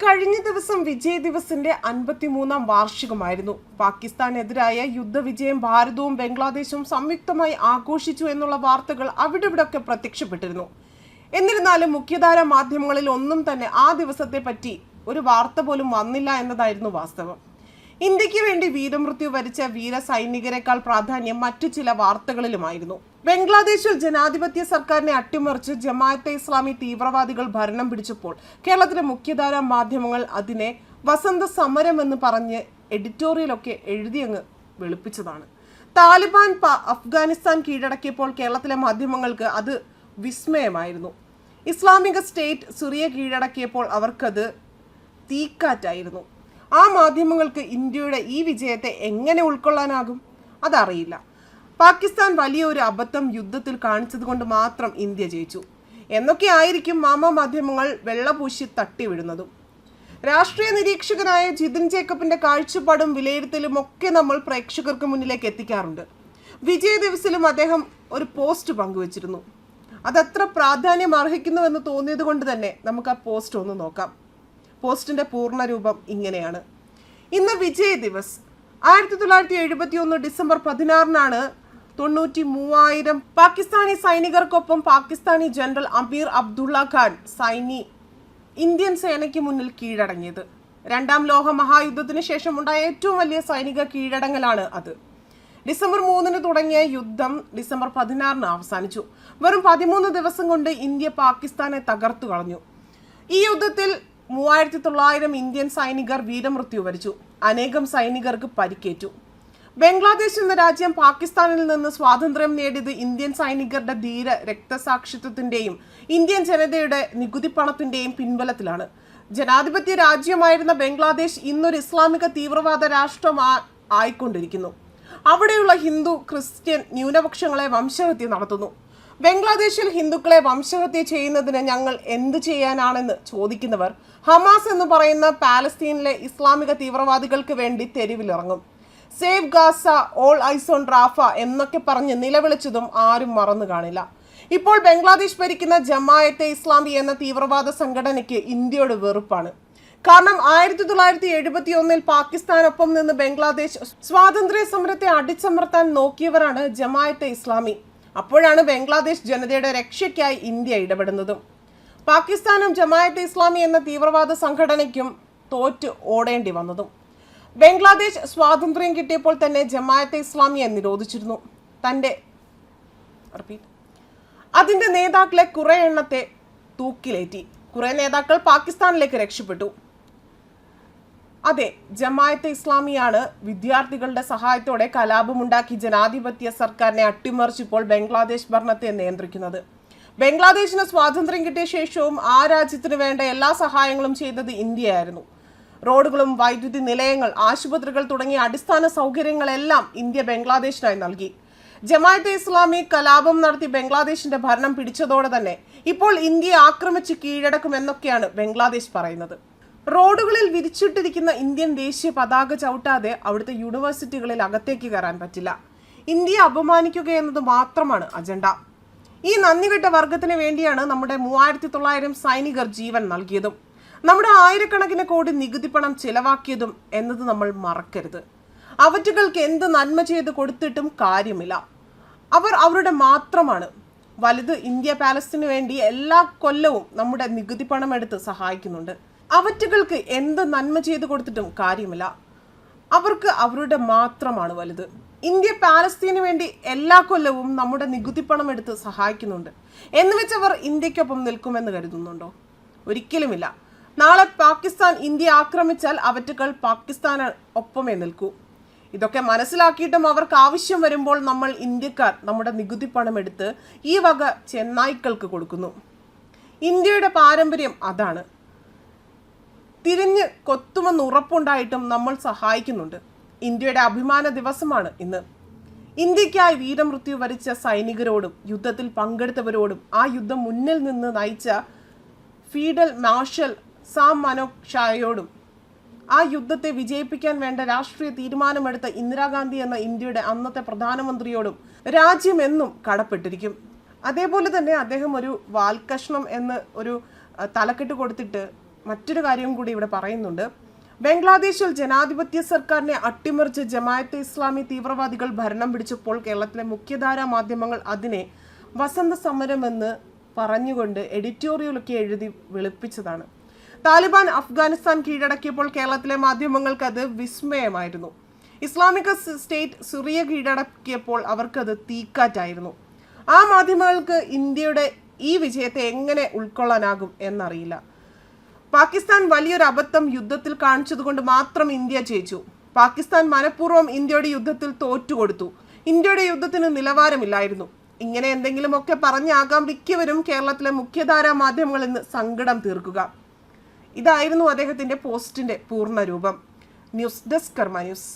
കഴിഞ്ഞ ദിവസം വിജയ് ദിവസിന്റെ അൻപത്തിമൂന്നാം വാർഷികമായിരുന്നു. പാകിസ്ഥാനെതിരായ യുദ്ധവിജയം ഭാരതവും ബംഗ്ലാദേശും സംയുക്തമായി ആഘോഷിച്ചു എന്നുള്ള വാർത്തകൾ അവിടെ ഇവിടെയൊക്കെ പ്രത്യക്ഷപ്പെട്ടിരുന്നു. എന്നിരുന്നാലും മുഖ്യധാര മാധ്യമങ്ങളിൽ ഒന്നും തന്നെ ആ ദിവസത്തെ പറ്റി ഒരു വാർത്ത പോലും വന്നില്ല എന്നതായിരുന്നു വാസ്തവം. ഇന്ത്യയ്ക്ക് വേണ്ടി വീരമൃത്യു വരിച്ച വീര സൈനികരെക്കാൾ പ്രാധാന്യം മറ്റു ചില വാർത്തകളിലുമായിരുന്നു. ബംഗ്ലാദേശിൽ ജനാധിപത്യ സർക്കാരിനെ അട്ടിമറിച്ച് ജമാഅത്തെ ഇസ്ലാമി തീവ്രവാദികൾ ഭരണം പിടിച്ചപ്പോൾ കേരളത്തിലെ മുഖ്യധാര മാധ്യമങ്ങൾ അതിനെ വസന്ത സമരം എന്ന് പറഞ്ഞ് എഡിറ്റോറിയലൊക്കെ എഴുതിയങ്ങ് വെളുപ്പിച്ചതാണ്. താലിബാൻ അഫ്ഗാനിസ്ഥാൻ കീഴടക്കിയപ്പോൾ കേരളത്തിലെ മാധ്യമങ്ങൾക്ക് അത് വിസ്മയമായിരുന്നു. ഇസ്ലാമിക സ്റ്റേറ്റ് സിറിയ കീഴടക്കിയപ്പോൾ അവർക്കത് തീക്കാറ്റായിരുന്നു. ആ മാധ്യമങ്ങൾക്ക് ഇന്ത്യയുടെ ഈ വിജയത്തെ എങ്ങനെ ഉൾക്കൊള്ളാനാകും? അതറിയില്ല. പാകിസ്ഥാൻ വലിയൊരു അബദ്ധം യുദ്ധത്തിൽ കാണിച്ചതുകൊണ്ട് മാത്രം ഇന്ത്യ ജയിച്ചു. എന്നൊക്കെ ആയിരിക്കും മാമ മാധ്യമങ്ങൾ വെള്ളപൂശി തട്ടിവിടുന്നതും. രാഷ്ട്രീയ നിരീക്ഷകനായ ജിതിൻ ജേക്കബിന്റെ കാഴ്ചപ്പാടും വിലയിരുത്തലും ഒക്കെ നമ്മൾ പ്രേക്ഷകർക്ക് മുന്നിലേക്ക് എത്തിക്കാറുണ്ട്. വിജയ ദിവസിലും അദ്ദേഹം ഒരു പോസ്റ്റ് പങ്കുവച്ചിരുന്നു. അതത്ര പ്രാധാന്യം അർഹിക്കുന്നുവെന്ന് തോന്നിയത് കൊണ്ട് തന്നെ നമുക്ക് ആ പോസ്റ്റ് ഒന്ന് നോക്കാം. പോസ്റ്റിന്റെ പൂർണ രൂപം ഇങ്ങനെയാണ്. ഇന്ന് വിജയ് ദിവസ്. ആയിരത്തി തൊള്ളായിരത്തി എഴുപത്തി ഒന്ന് ഡിസംബർ പതിനാറിനാണ് തൊണ്ണൂറ്റി മൂവായിരം പാകിസ്ഥാനി സൈനികർക്കൊപ്പം പാകിസ്ഥാനി ജനറൽ അമീർ അബ്ദുള്ള ഖാൻ സൈനി ഇന്ത്യൻ സേനയ്ക്ക് മുന്നിൽ കീഴടങ്ങിയത്. രണ്ടാം ലോക മഹായുദ്ധത്തിന് ശേഷം ഉണ്ടായ ഏറ്റവും വലിയ സൈനിക കീഴടങ്ങലാണ് അത്. ഡിസംബർ മൂന്നിന് തുടങ്ങിയ യുദ്ധം ഡിസംബർ പതിനാറിന് അവസാനിച്ചു. വെറും പതിമൂന്ന് ദിവസം കൊണ്ട് ഇന്ത്യ പാകിസ്ഥാനെ തകർത്തു കളഞ്ഞു. ഈ യുദ്ധത്തിൽ മൂവായിരത്തി തൊള്ളായിരം ഇന്ത്യൻ സൈനികർ വീരമൃത്യു വരിച്ചു. അനേകം സൈനികർക്ക് പരിക്കേറ്റു. ബംഗ്ലാദേശ് എന്ന രാജ്യം പാകിസ്ഥാനിൽ നിന്ന് സ്വാതന്ത്ര്യം നേടിയത് ഇന്ത്യൻ സൈനികരുടെ ധീര രക്തസാക്ഷിത്വത്തിന്റെയും ഇന്ത്യൻ ജനതയുടെ നികുതി പണത്തിന്റെയും പിൻബലത്തിലാണ്. ജനാധിപത്യ രാജ്യമായിരുന്ന ബംഗ്ലാദേശ് ഇന്നൊരു ഇസ്ലാമിക തീവ്രവാദ രാഷ്ട്രം ആയിക്കൊണ്ടിരിക്കുന്നു. അവിടെയുള്ള ഹിന്ദു ക്രിസ്ത്യൻ ന്യൂനപക്ഷങ്ങളെ വംശഹത്യ നടത്തുന്നു. ബംഗ്ലാദേശിൽ ഹിന്ദുക്കളെ വംശഹത്യ ചെയ്യുന്നതിന് ഞങ്ങൾ എന്ത് ചെയ്യാനാണെന്ന് ചോദിക്കുന്നവർ ഹമാസ് എന്ന് പറയുന്ന പാലസ്തീനിലെ ഇസ്ലാമിക തീവ്രവാദികൾക്ക് വേണ്ടി തെരുവിലിറങ്ങും. Save Gaza all eyes on Rafah എന്നൊക്കെ പറഞ്ഞ് നിലവിളിച്ചതും ആരും മറന്നു കാണില്ല. ഇപ്പോൾ ബംഗ്ലാദേശ് ഭരിക്കുന്ന ജമായത്തെ ഇസ്ലാമി എന്ന തീവ്രവാദ സംഘടനയ്ക്ക് ഇന്ത്യയോട് വെറുപ്പാണ്. കാരണം ആയിരത്തി തൊള്ളായിരത്തി എഴുപത്തി ഒന്നിൽ പാകിസ്ഥാനൊപ്പം നിന്ന് ബംഗ്ലാദേശ് സ്വാതന്ത്ര്യ സമരത്തെ അടിച്ചമർത്താൻ നോക്കിയവരാണ് ജമായത്തെ ഇസ്ലാമി. അപ്പോഴാണ് ബംഗ്ലാദേശ് ജനതയുടെ രക്ഷയ്ക്കായി ഇന്ത്യ ഇടപെടുന്നതും. പാകിസ്ഥാനും ജമായത്ത് ഇസ്ലാമി എന്ന തീവ്രവാദ സംഘടനയ്ക്കും തോറ്റ് ഓടേണ്ടി വന്നതും. ബംഗ്ലാദേശ് സ്വാതന്ത്ര്യം കിട്ടിയപ്പോൾ തന്നെ ജമായത്തെ ഇസ്ലാമിയെ നിരോധിച്ചിരുന്നു. തന്റെ അതിന്റെ നേതാക്കളെ കുറേ എണ്ണത്തെ തൂക്കിലേറ്റി. കുറേ നേതാക്കൾ പാകിസ്ഥാനിലേക്ക് രക്ഷപ്പെട്ടു. അതെ ജമായത്തെ ഇസ്ലാമിയാണ് വിദ്യാർത്ഥികളുടെ സഹായത്തോടെ കലാപമുണ്ടാക്കി ജനാധിപത്യ സർക്കാരിനെ അട്ടിമറിച്ചിപ്പോൾ ബംഗ്ലാദേശ് ഭരണത്തെ നിയന്ത്രിക്കുന്നത്. ബംഗ്ലാദേശിന് സ്വാതന്ത്ര്യം കിട്ടിയ ശേഷവും ആ രാജ്യത്തിന് വേണ്ട എല്ലാ സഹായങ്ങളും ചെയ്തത് ഇന്ത്യയായിരുന്നു. റോഡുകളും വൈദ്യുതി നിലയങ്ങൾ ആശുപത്രികൾ തുടങ്ങിയ അടിസ്ഥാന സൗകര്യങ്ങളെല്ലാം ഇന്ത്യ ബംഗ്ലാദേശിനായി നൽകി. ജമാഅത്തെ ഇസ്ലാമി കലാപം നടത്തി ബംഗ്ലാദേശിന്റെ ഭരണം പിടിച്ചതോടെ തന്നെ ഇപ്പോൾ ഇന്ത്യയെ ആക്രമിച്ച് കീഴടക്കുമെന്നൊക്കെയാണ് ബംഗ്ലാദേശ് പറയുന്നത്. റോഡുകളിൽ വിരിച്ചിട്ടിരിക്കുന്ന ഇന്ത്യൻ ദേശീയ പതാക ചവിട്ടാതെ അവിടുത്തെ യൂണിവേഴ്സിറ്റികളിൽ അകത്തേക്ക് കയറാൻ പറ്റില്ല. ഇന്ത്യയെ അപമാനിക്കുക എന്നത് മാത്രമാണ് അജണ്ട. ഈ നന്ദികെട്ട വർഗത്തിന് വേണ്ടിയാണ് നമ്മുടെ മൂവായിരത്തി തൊള്ളായിരം സൈനികർ ജീവൻ നൽകിയതും നമ്മുടെ ആയിരക്കണക്കിന് കോടി നികുതി പണം ചിലവാക്കിയതും എന്നത് നമ്മൾ മറക്കരുത്. അവറ്റുകൾക്ക് എന്ത് നന്മ ചെയ്ത് കൊടുത്തിട്ടും കാര്യമില്ല. അവർ അവരുടെ മാത്രമാണ്. വലുത് ഇന്ത്യ പാലസ്തീന് വേണ്ടി എല്ലാ കൊല്ലവും നമ്മുടെ നികുതി പണം എടുത്ത് സഹായിക്കുന്നുണ്ട്. അവറ്റുകൾക്ക് എന്ത് നന്മ ചെയ്ത് കൊടുത്തിട്ടും കാര്യമില്ല. അവർക്ക് അവരുടെ മാത്രമാണ് വലുത്. ഇന്ത്യ പാലസ്തീന് വേണ്ടി എല്ലാ കൊല്ലവും നമ്മുടെ നികുതി പണം എടുത്ത് സഹായിക്കുന്നുണ്ട്. എന്ന് വെച്ചവർ ഇന്ത്യക്കൊപ്പം നിൽക്കുമെന്ന് കരുതുന്നുണ്ടോ? ഒരിക്കലുമില്ല. നാളെ പാകിസ്ഥാൻ ഇന്ത്യ ആക്രമിച്ചാൽ അവറ്റുകൾ പാകിസ്ഥാന് ഒപ്പമേ നിൽക്കൂ. ഇതൊക്കെ മനസ്സിലാക്കിയിട്ടും അവർക്ക് ആവശ്യം വരുമ്പോൾ നമ്മൾ ഇന്ത്യക്കാർ നമ്മുടെ നികുതി പണം എടുത്ത് ഈ വക ചെന്നായ്ക്കൾക്ക് കൊടുക്കുന്നു. ഇന്ത്യയുടെ പാരമ്പര്യം അതാണ്. തിരിഞ്ഞ് കൊത്തുമെന്ന് ഉറപ്പുണ്ടായിട്ടും നമ്മൾ സഹായിക്കുന്നുണ്ട്. ഇന്ത്യയുടെ അഭിമാന ദിവസമാണ് ഇന്ന്. ഇന്ത്യക്കായി വീരമൃത്യു വരിച്ച സൈനികരോടും യുദ്ധത്തിൽ പങ്കെടുത്തവരോടും ആ യുദ്ധം മുന്നിൽ നിന്ന് നയിച്ച ഫീഡൽ മാർഷൽ സാം മനോക് ഷായോടും ആ യുദ്ധത്തെ വിജയിപ്പിക്കാൻ വേണ്ട രാഷ്ട്രീയ തീരുമാനമെടുത്ത ഇന്ദിരാഗാന്ധി എന്ന ഇന്ത്യയുടെ അന്നത്തെ പ്രധാനമന്ത്രിയോടും രാജ്യമെന്നും കടപ്പെട്ടിരിക്കും. അതേപോലെ തന്നെ അദ്ദേഹം ഒരു വാൽകഷ്ണം എന്ന് ഒരു തലക്കെട്ട് കൊടുത്തിട്ട് മറ്റൊരു കാര്യവും കൂടി ഇവിടെ പറയുന്നുണ്ട്. ബംഗ്ലാദേശിൽ ജനാധിപത്യ സർക്കാരിനെ അട്ടിമറിച്ച് ജമായത്തെ ഇസ്ലാമി തീവ്രവാദികൾ ഭരണം പിടിച്ചപ്പോൾ കേരളത്തിലെ മുഖ്യധാരാ മാധ്യമങ്ങൾ അതിനെ വസന്ത സമരമെന്ന് പറഞ്ഞുകൊണ്ട് എഡിറ്റോറിയലൊക്കെ എഴുതി വെളുപ്പിച്ചതാണ്. താലിബാൻ അഫ്ഗാനിസ്ഥാൻ കീഴടക്കിയപ്പോൾ കേരളത്തിലെ മാധ്യമങ്ങൾക്ക് അത് വിസ്മയമായിരുന്നു. ഇസ്ലാമിക സ്റ്റേറ്റ് സിറിയ കീഴടക്കിയപ്പോൾ അവർക്കത് തീക്കാറ്റായിരുന്നു. ആ മാധ്യമങ്ങൾക്ക് ഇന്ത്യയുടെ ഈ വിജയത്തെ എങ്ങനെ ഉൾക്കൊള്ളാനാകും എന്നറിയില്ല. പാകിസ്ഥാൻ വലിയൊരു അബദ്ധം യുദ്ധത്തിൽ കാണിച്ചതുകൊണ്ട് മാത്രം ഇന്ത്യ ജയിച്ചു. പാകിസ്ഥാൻ മനഃപൂർവം ഇന്ത്യയുടെ യുദ്ധത്തിൽ തോറ്റുകൊടുത്തു. ഇന്ത്യയുടെ യുദ്ധത്തിന് നിലവാരമില്ലായിരുന്നു. ഇങ്ങനെ എന്തെങ്കിലുമൊക്കെ പറഞ്ഞാകാം മിക്കവരും കേരളത്തിലെ മുഖ്യധാരാ മാധ്യമങ്ങളിൽ നിന്ന് സങ്കടം തീർക്കുക. ഇതായിരുന്നു അദ്ദേഹത്തിന്റെ പോസ്റ്റിന്റെ പൂർണ രൂപം. News desk Karma news.